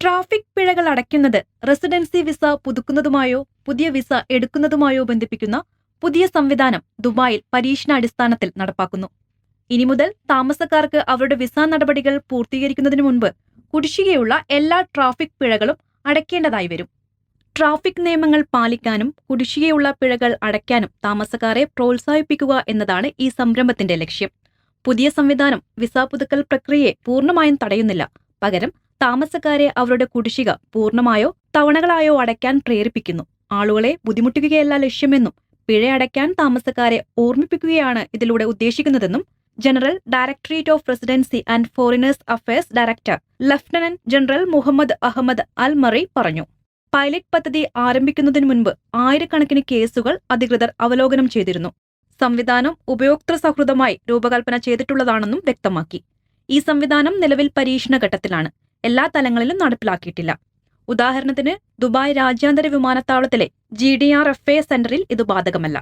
Traffic പിഴകൾ അടയ്ക്കുന്നത് residency visa പുതുക്കുന്നതുമായോ പുതിയ visa എടുക്കുന്നതുമായോ ബന്ധിപ്പിക്കുന്ന പുതിയ സംവിധാനം ദുബായിൽ പരീക്ഷണാടിസ്ഥാനത്തിൽ നടപ്പാക്കുന്നു. ഇനി മുതൽ താമസക്കാർക്ക് അവരുടെ വിസ നടപടികൾ പൂർത്തീകരിക്കുന്നതിന് മുൻപ് കുടിശ്ശികയുള്ള എല്ലാ ട്രാഫിക് പിഴകളും അടയ്ക്കേണ്ടതായി വരും. ട്രാഫിക് നിയമങ്ങൾ പാലിക്കാനും കുടിശ്ശികയുള്ള പിഴകൾ അടയ്ക്കാനും താമസക്കാരെ പ്രോത്സാഹിപ്പിക്കുക എന്നതാണ് ഈ സംരംഭത്തിന്റെ ലക്ഷ്യം. പുതിയ സംവിധാനം വിസ പുതുക്കൽ പ്രക്രിയയെ പൂർണമായും തടയുന്നില്ല. പകരം താമസക്കാരെ അവരുടെ കുടിശ്ശിക പൂർണമായോ തവണകളായോ അടയ്ക്കാൻ പ്രേരിപ്പിക്കുന്നു. ആളുകളെ ബുദ്ധിമുട്ടിക്കുകയല്ല ലക്ഷ്യമെന്നും പിഴ അടയ്ക്കാൻ താമസക്കാരെ ഓർമ്മിപ്പിക്കുകയാണ് ഇതിലൂടെ ഉദ്ദേശിക്കുന്നതെന്നും general directorate of residency and foreigners affairs director lieutenant general Mohammed Ahmed Al Marri പറഞ്ഞു. പൈലറ്റ് പദ്ധതി ആരംഭിക്കുന്നതിന് മുൻപ് ആയിരക്കണക്കിന് കേസുകൾ അധികൃതർ അവലോകനം ചെയ്തിരുന്നു. സംവിധാനം ഉപയോക്തൃ സൗഹൃദമായി രൂപകൽപ്പന ചെയ്തിട്ടുള്ളതാണെന്നും വ്യക്തമാക്കി. ഈ സംവിധാനം നിലവിൽ പരീക്ഷണ ഘട്ടത്തിലാണ് എല്ലാ തലങ്ങളിലും നടപ്പിലാക്കിയിട്ടില്ല. ഉദാഹരണത്തിന് ദുബായ് രാജ്യാന്തര വിമാനത്താവളത്തിലെ G D R F A സെന്ററിൽ ഇത് ബാധകമല്ല.